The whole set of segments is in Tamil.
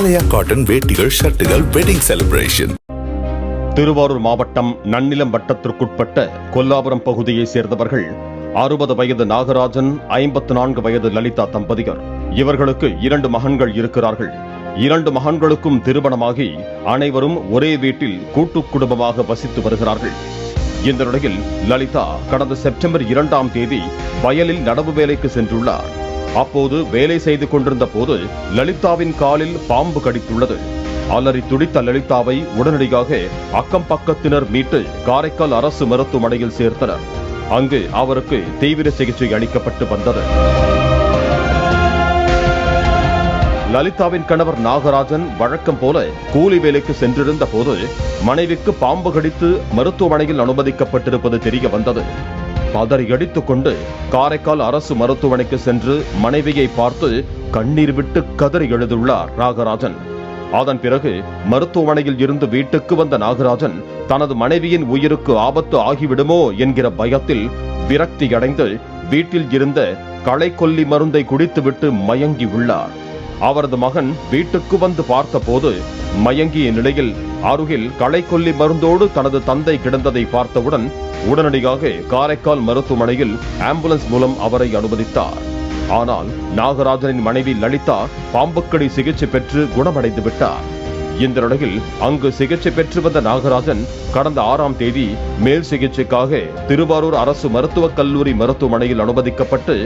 ஆலயா காட்டன் வேட்டிகள் ஷர்ட்டுகள் வெட்டிங் செலிப்ரேஷன் திருவாரூர் மாவட்டம் நன்னிலம் வட்டத்திற்குட்பட்ட கொல்லாபுரம் பகுதியைச் சேர்ந்தவர்கள் அறுபது வயது நாகராஜன் ஐம்பத்து நான்கு வயது லலிதா தம்பதியர். இவர்களுக்கு இரண்டு மகன்கள் இருக்கிறார்கள். இரண்டு மகன்களுக்கும் திருமணமாகி அனைவரும் ஒரே வீட்டில் கூட்டு குடும்பமாக வசித்து வருகிறார்கள். இந்த நிலையில் லலிதா கடந்த செப்டம்பர் இரண்டாம் தேதி வயலில் நடவு வேலைக்கு சென்றுள்ளார். அப்போது வேலை செய்து கொண்டிருந்த போது லலிதாவின் காலில் பாம்பு கடித்துள்ளது. அலறி துடித்த லலிதாவை உடனடியாக அக்கம் பக்கத்தினர் மீட்டு காரைக்கால் அரசு மருத்துவமனையில் சேர்த்தனர். அங்கு அவருக்கு தீவிர சிகிச்சை அளிக்கப்பட்டு வந்தது. லலிதாவின் கணவர் நாகராஜன் வழக்கம் போல கூலி வேலைக்கு சென்றிருந்த போது மனைவிக்கு பாம்பு கடித்து மருத்துவமனையில் அனுமதிக்கப்பட்டிருப்பது தெரிய வந்தது. பதறியடித்துக் கொண்டு காரைக்கால் அரசு மருத்துவமனைக்கு சென்று மனைவியை பார்த்து கண்ணீர் விட்டு கதறி எழுதுள்ளார் நாகராஜன். அதன் பிறகு மருத்துவமனையில் இருந்து வீட்டுக்கு வந்த நாகராஜன் தனது மனைவியின் உயிருக்கு ஆபத்து ஆகிவிடுமோ என்கிற பயத்தில் விரக்தி அடைந்து வீட்டில் இருந்த களைக்கொல்லி மருந்தை குடித்துவிட்டு மயங்கி உள்ளார். அவரது மகன் வீட்டுக்கு வந்து பார்த்தபோது மயங்கிய நிலையில் அருகில் களைக்கொல்லி மருந்தோடு தனது தந்தை கிடந்ததை பார்த்தவுடன் உடனடியாக காரைக்கால் மருத்துவமனையில் ஆம்புலன்ஸ் மூலம் அவரை அனுமதித்தார். ஆனால் நாகராஜனின் மனைவி லலிதா பாம்புக்கடி சிகிச்சை பெற்று குணமடைந்து விட்டார். இந்த நிலையில் அங்கு சிகிச்சை பெற்று வந்த நாகராஜன் கடந்த ஆறாம் தேதி மேல் சிகிச்சைக்காக திருவாரூர் அரசு மருத்துவக் கல்லூரி மருத்துவமனையில் அனுமதிக்கப்பட்டு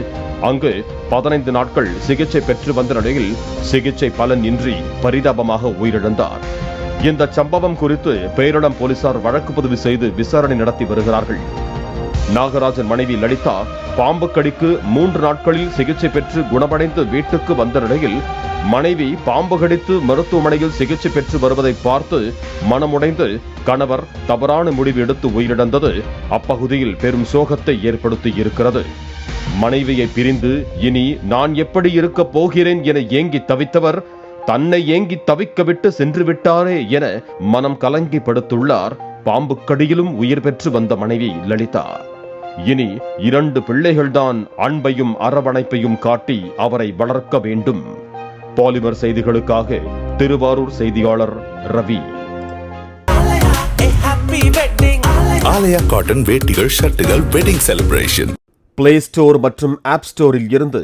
அங்கு பதினைந்து நாட்கள் சிகிச்சை பெற்று வந்த நிலையில் சிகிச்சை பலன் இன்றி பரிதாபமாக உயிரிழந்தார். இந்த சம்பவம் குறித்து பேரிடம் போலீசார் வழக்கு பதிவு செய்து விசாரணை நடத்தி வருகிறார்கள். நாகராஜன் மனைவி லலிதா பாம்பு கடிக்கு மூன்று நாட்களில் சிகிச்சை பெற்று குணமடைந்து வீட்டுக்கு வந்த நிலையில் மனைவி பாம்பு கடித்து மருத்துவமனையில் சிகிச்சை பெற்று வருவதை பார்த்து மனமுடைந்து கணவர் தவறான முடிவு எடுத்து உயிரிழந்தது. அப்பகுதியில் பெரும் சோகத்தை ஏற்படுத்தி இருக்கிறது. மனைவியை பிரிந்து இனி நான் எப்படி இருக்கப் போகிறேன் என ஏங்கி தவித்தவர் தன்னை ஏங்கி தவிக்க விட்டு சென்று விட்டாரே என மனம் கலங்கி படுத்துள்ளார் பாம்புக்கடியிலும் உயிர் பெற்று வந்த மனைவி லலிதா. இனி இரண்டு பிள்ளைகள்தான் அன்பையும் அரவணைப்பையும் காட்டி அவரை வளர்க்க வேண்டும். பாலிமர் செய்திகளுக்காக திருவாரூர் செய்தியாளர் ரவி. ஆலயா காட்டன் வேட்டிகள் ஷர்ட்டுகள் வெட்டிங் செலிப்ரேஷன் பிளே ஸ்டோர் மற்றும் ஆப் ஸ்டோரில் இருந்து